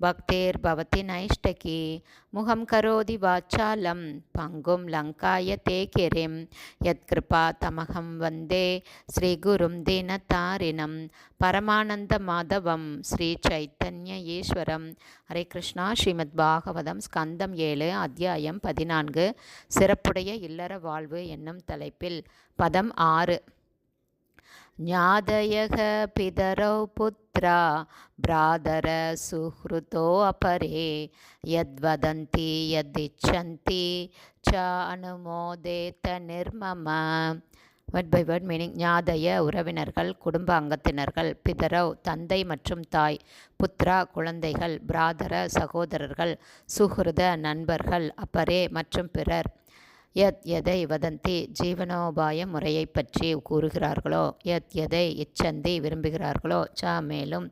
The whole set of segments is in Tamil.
भक्तिर्भवति नैष्टकी मुखं करोति वाचालं पङ्गुं लङ्काय ते गिरिं यत्कृपा तमहं वन्दे श्रीगुरुं दीनतारिणं பரமானந்தமாதவம் ஸ்ரீ சைத்தன்ய ஈஸ்வரம் ஹரே கிருஷ்ணா ஸ்ரீமத் பாகவதம் ஸ்கந்தம் ஏழு அத்தியாயம் பதினான்கு சிறப்புடைய இல்லற வாழ்வு என்னும் தலைப்பில் பதம் ஆறு ஞாதயக பிதரौ புத்ரா பிராதர சுஹ்ருதோ அபரே யத்வதந்தி யதிச்சந்தி ச அனுமோதேத நிர்மம வேர்ட் பை வேர்ட் மீனிங் ஞாதய உறவினர்கள் குடும்ப அங்கத்தினர்கள் பிதரவ் தந்தை மற்றும் தாய் புத்ரா குழந்தைகள் பிராதர சகோதரர்கள் சுஹ்ருத நண்பர்கள் அப்பரே மற்றும் பிறர். யத் எதை வதந்தி ஜீவனோபாய முறையை பற்றி கூறுகிறார்களோ யத் எதை இச்சந்தி விரும்புகிறார்களோ ச மேலும்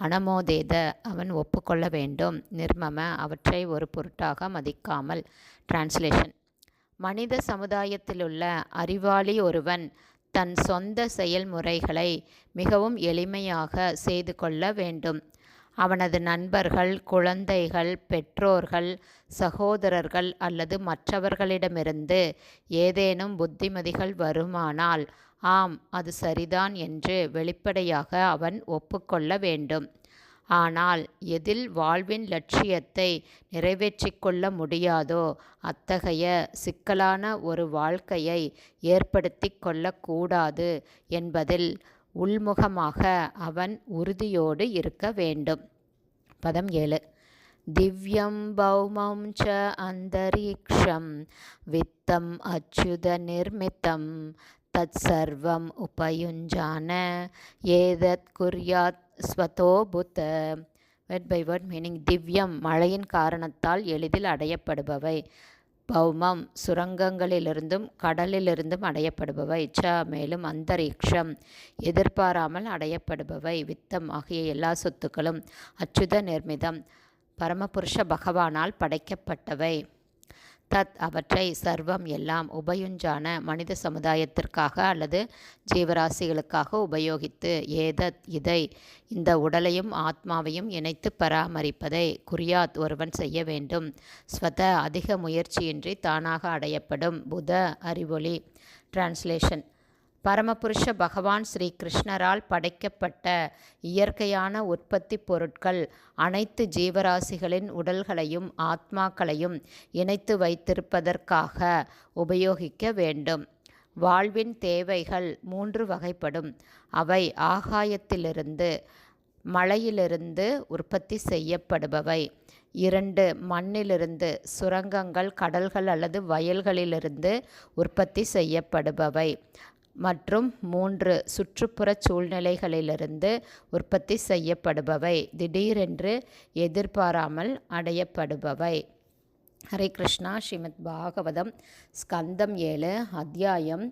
அனமோதேத அவன் ஒப்புக்கொள்ள வேண்டும் நிர்மம அவற்றை ஒரு பொருட்டாக மதிக்காமல். டிரான்ஸ்லேஷன் மனித சமுதாயத்திலுள்ள அறிவாளி ஒருவன் தன் சொந்த செயல்முறைகளை மிகவும் எளிமையாக செய்து கொள்ள வேண்டும். அவனது நண்பர்கள் குழந்தைகள் பெற்றோர்கள் சகோதரர்கள் அல்லது மற்றவர்களிடமிருந்து ஏதேனும் புத்திமதிகள் வருமானால் ஆம் அது சரிதான் என்று வெளிப்படையாக அவன் ஒப்புக்கொள்ள வேண்டும். ஆனால் எதில் வாழ்வின் லட்சியத்தை நிறைவேற்றிக் கொள்ள முடியாதோ அத்தகைய சிக்கலான ஒரு வாழ்க்கையை ஏற்படுத்தி கொள்ளக்கூடாது என்பதில் உள்முகமாக அவன் உறுதியோடு இருக்க வேண்டும். பதம் ஏழு. திவ்யம் பௌமம் ச அந்தரீக்ஷம் வித்தம் அச்சுத நிர்மித்தம் தத் சர்வம் உபயுஞ்சான ஏதத் குர்யாத் ஸ்வதோ புத்த. வேர்ட் பை வேர்ட் மீனிங் திவ்யம் மழையின் காரணத்தால் எளிதில் அடையப்படுபவை. பௌமம் சுரங்கங்களிலிருந்தும் கடலிலிருந்தும் அடையப்படுபவை. ச மேலும் அந்தரிக்ஷம் எதிர்பாராமல் அடையப்படுபவை. வித்தம் ஆகிய எல்லா சொத்துக்களும் அச்சுத நிர்மிதம். பரமபுருஷ பகவானால் படைக்கப்பட்டவை. தத் அவற்றை சர்வம் எல்லாம் உபயுஞ்சான மனித சமுதாயத்திற்காக அல்லது ஜீவராசிகளுக்காக உபயோகித்து ஏதத் இதை இந்த உடலையும் ஆத்மாவையும் இணைத்து பராமரிப்பதை குறியாத் ஒருவன் செய்ய வேண்டும். ஸ்வத அதிக முயற்சியின்றி தானாக அடையப்படும் புத அறிவொளி. டிரான்ஸ்லேஷன் பரமபுருஷ பகவான் ஸ்ரீ கிருஷ்ணரால் படைக்கப்பட்ட இயற்கையான உற்பத்தி பொருட்கள் அனைத்து ஜீவராசிகளின் உடல்களையும் ஆத்மாக்களையும் இணைத்து வைத்திருப்பதற்காக உபயோகிக்க வேண்டும். வாழ்வின் தேவைகள் மூன்று வகைப்படும். அவை ஆகாயத்திலிருந்து மழையிலிருந்து உற்பத்தி செய்யப்படுபவை. இரண்டு மண்ணிலிருந்து சுரங்கங்கள் கடல்கள் அல்லது வயல்களிலிருந்து உற்பத்தி செய்யப்படுபவை. மற்றும் மூன்று சுற்றுப்புற சூழ்நிலைகளிலிருந்து உற்பத்தி செய்யப்படுபவை. திடீரென்று எதிர்பாராமல் அடையப்படுபவை. ஹரே கிருஷ்ணா. ஸ்ரீமத் பாகவதம் ஸ்கந்தம் ஏழு அத்தியாயம்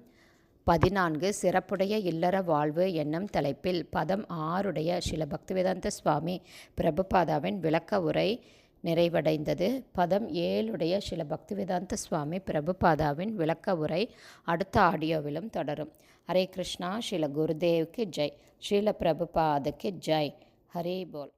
பதினான்கு சிறப்புடைய இல்லற வாழ்வு என்னும் தலைப்பில் பதம் ஆறுடைய ஸ்ரீல பக்திவேதாந்த சுவாமி பிரபுபாதாவின் விளக்க உரை நிறைவடைந்தது. பதம் ஏழுடைய சில பக்திவேதாந்த சுவாமி பிரபுபாதாவின் விளக்க உரை அடுத்த ஆடியோவிலும் தொடரும். ஹரே கிருஷ்ணா ஸ்ரீல குருதேவ்க்கு ஜெய். ஸ்ரீல பிரபுபாதுக்கு ஜெய். ஹரே போல்.